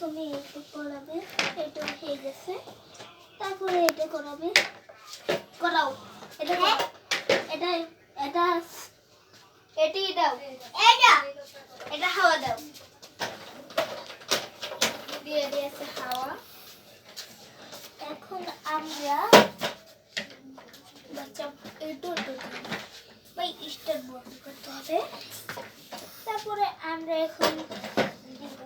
করাবে এটা হয়ে গেছে। তারপরে এটা করাবে করাও এটা। এটা এটা এটি দাও। এটা এটা হাওয়া দাও। দিয়ে দিয়েছে হাওয়া। এখন আমরা বাচ্চা এটা ভাই, স্টার্ট বন্ধ করতে হবে। তারপরে আমরা এখন দিব।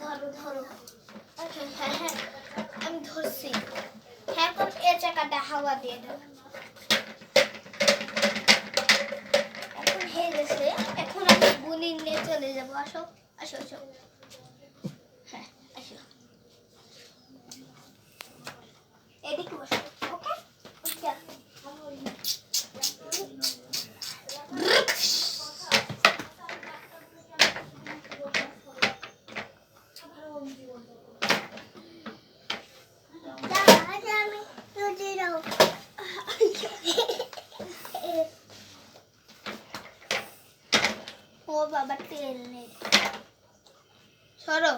ধরো ধরো। আচ্ছা, হ্যাঁ হ্যাঁ আমি ধরছি। হ্যাঁ এখন এ চাকাটা হাওয়া দিয়ে দাও। এখন গেছে। এখন আমি গুলি নিয়ে চলে যাব। আসো আসো আসো। ও বাবা তেল নেই সরো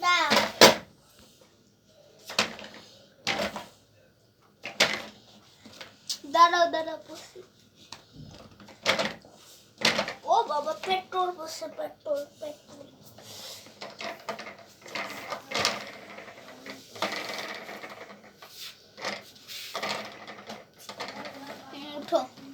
দাও দাঁড়াও দাঁড়াও বসি ও বাবা পেট্রোল বসে পেট্রোল পেট্রোল 不